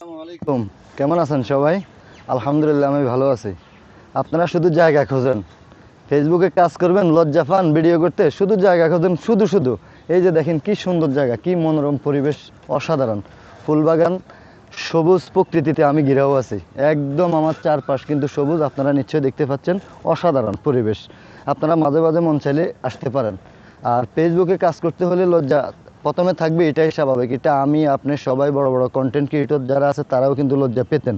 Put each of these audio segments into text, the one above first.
আসসালামু আলাইকুম। কেমন আছেন সবাই? আলহামদুলিল্লাহ, আমি ভালো আছি। আপনারা শুধু জায়গা খোঁজেন। ফেসবুকে কাজ করবেন, লজ্জা পান ভিডিও করতে শুধু জায়গা খোঁজেন, শুধু শুধু। এই যে দেখেন কি সুন্দর জায়গা, কি মনোরম পরিবেশ, অসাধারণ। ফুলবাগান, সবুজ প্রকৃতিতে আমি ঘিরাও আছি। একদম আমার চারপাশ কিন্তু সবুজ, আপনারা নিশ্চয়ই দেখতে পাচ্ছেন, অসাধারণ পরিবেশ। আপনারা মাঝে মাঝে মন চাইলে আসতে পারেন। আর ফেসবুকে কাজ করতে হলে লজ্জা প্রথমে থাকবে এটাই স্বাভাবিক, এটা আমি, আপনি সবাই বড় বড় কন্টেন্ট ক্রিয়েটর যারা আছে, তারাও কিন্তু লজ্জা পেতেন,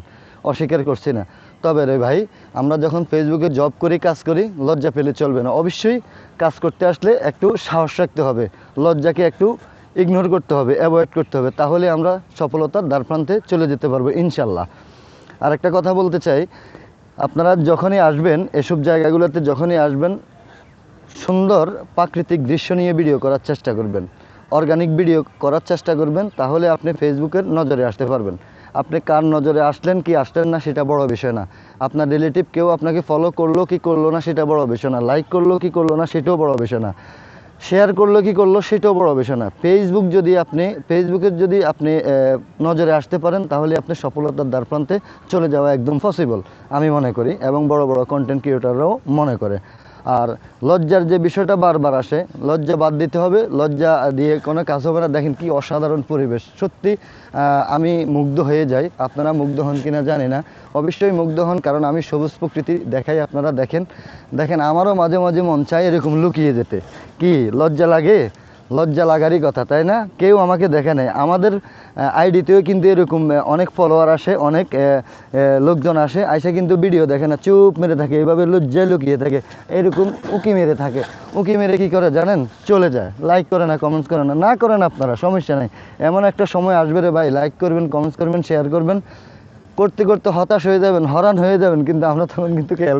অস্বীকার করছি না। তবে রে ভাই, আমরা যখন ফেসবুকে জব করি, কাজ করি, লজ্জা পেলে চলবে না। অবশ্যই কাজ করতে আসলে একটু সাহস রাখতে হবে, লজ্জাকে একটু ইগনোর করতে হবে অ্যাভয়েড করতে হবে, তাহলে আমরা সফলতার দ্বারপ্রান্তে চলে যেতে পারব, ইনশাল্লাহ। আর একটা কথা বলতে চাই, আপনারা যখনই আসবেন, এসব জায়গাগুলোতে যখনই আসবেন, সুন্দর প্রাকৃতিক দৃশ্য নিয়ে ভিডিও করার চেষ্টা করবেন। অর্গানিক ভিডিও করার চেষ্টা করবেন, তাহলে আপনি ফেসবুকের নজরে আসতে পারবেন। আপনি কার নজরে আসলেন, কি আসলেন না, সেটা বড় বিষয় না। আপনার রিলেটিভ কেউ আপনাকে ফলো করল, কি করল না, সেটা বড় বিষয় না। লাইক করল, কি করল না, সেটাও বড় বিষয় না। শেয়ার করল, কি করল, সেটাও বড় বিষয় না। ফেসবুক যদি আপনি ফেসবুকের যদি আপনি নজরে আসতে পারেন, তাহলে আপনি সফলতার দ্বারপ্রান্তে চলে যাওয়া একদম পসিবল আমি মনে করি। এবং বড় বড় কন্টেন্ট ক্রিয়েটাররাও মনে করে। আর লজ্জার যে বিষয়টা বারবার আসে, লজ্জা বাদ দিতে হবে, লজ্জা দিয়ে কোনো কাজ হবে না। দেখেন কি অসাধারণ পরিবেশ। সত্যি আমি মুগ্ধ হয়ে যাই। আপনারা মুগ্ধ হন কিনা জানি না। অবশ্যই মুগ্ধ হন, কারণ আমি সবুজ প্রকৃতি দেখাই, আপনারা দেখেন। দেখেন, আমারও মাঝে মাঝে মন চায় এরকম লুকিয়ে যেতে। কি, লজ্জা লাগে? লজ্জা লাগারই কথা, তাই না? কেউ আমাকে দেখে নেয় আমাদের আইডিতেও কিন্তু এরকম অনেক ফলোয়ার আসে, অনেক লোকজন আসে, আইসে কিন্তু ভিডিও দেখে না, চুপ মেরে থাকে, এইভাবে লজ্জায় লুকিয়ে থাকে, এরকম উকি মেরে থাকে। উকি মেরে কি করে জানেন? চলে যায়। লাইক করে না কমেন্টস করে না না করেন আপনারা, সমস্যা নেই। এমন একটা সময় আসবে রে ভাই লাইক করবেন কমেন্টস করবেন শেয়ার করবেন। করতে করতে হতাশ হয়ে যাবেন হরান হয়ে যাবেন, কিন্তু আমরা তখন কিন্তু খেয়াল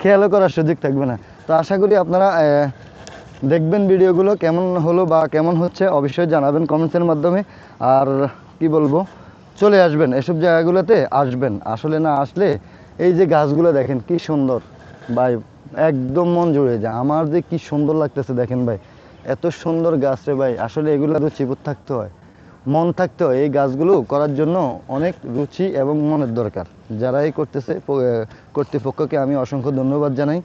খেয়ালও করার সুযোগ থাকবে না। তো আশা করি আপনারা দেখবেন ভিডিওগুলো কেমন হলো বা কেমন হচ্ছে, অবশ্যই জানাবেন কমেন্টসের মাধ্যমে। আর কি বলব, চলে আসবেন, এসব জায়গাগুলোতে আসবেন। আসলে না আসলে এই যে গাছগুলো দেখেন, কি সুন্দর। ভাই, একদম মন জুড়ে যায়। আমার যে কি সুন্দর লাগতেছে দেখেন ভাই, এত সুন্দর গাছ রে ভাই। আসলে এগুলো রুচিবোধ থাকতে হয়। মন থাকতে হয়। এই গাছগুলো করার জন্য অনেক রুচি এবং মনের দরকার। যারাই করতেছে কর্তৃপক্ষকে আমি অসংখ্য ধন্যবাদ জানাই।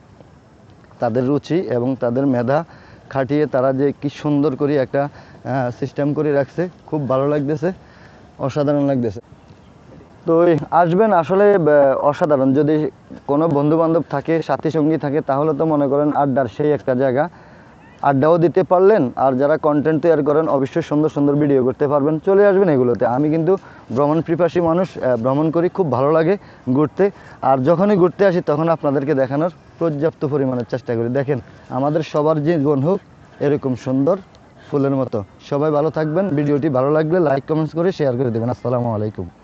তাদের রুচি এবং তাদের মেধা খাটিয়ে তারা যে কি সুন্দর করে একটা সিস্টেম করে রাখছে, খুব ভালো লাগতেছে, অসাধারণ লাগতেছে। তো আসবেন আসলে অসাধারণ। যদি কোনো বন্ধু বান্ধব থাকে, সাথী সঙ্গী থাকে, তাহলে তো মনে করেন আড্ডার সেই একটা জায়গা। আড্ডাও দিতে পারলেন, আর যারা কন্টেন্ট তৈরি করেন, অবশ্যই সুন্দর সুন্দর ভিডিও করতে পারবেন। চলে আসবেন এগুলোতে। আমি কিন্তু ভ্রমণ পিপাসী মানুষ ভ্রমণ করি, খুব ভালো লাগে ঘুরতে। আর যখনই ঘুরতে আসি, তখন আপনাদেরকে দেখানোর পর্যাপ্ত পরিমাণের চেষ্টা করি। দেখেন, আমাদের সবার জীবন হোক, এরকম সুন্দর ফুলের মতো। সবাই ভালো থাকবেন। ভিডিওটি ভালো লাগলে লাইক কমেন্টস করে শেয়ার করে দেবেন। আসসালামু আলাইকুম।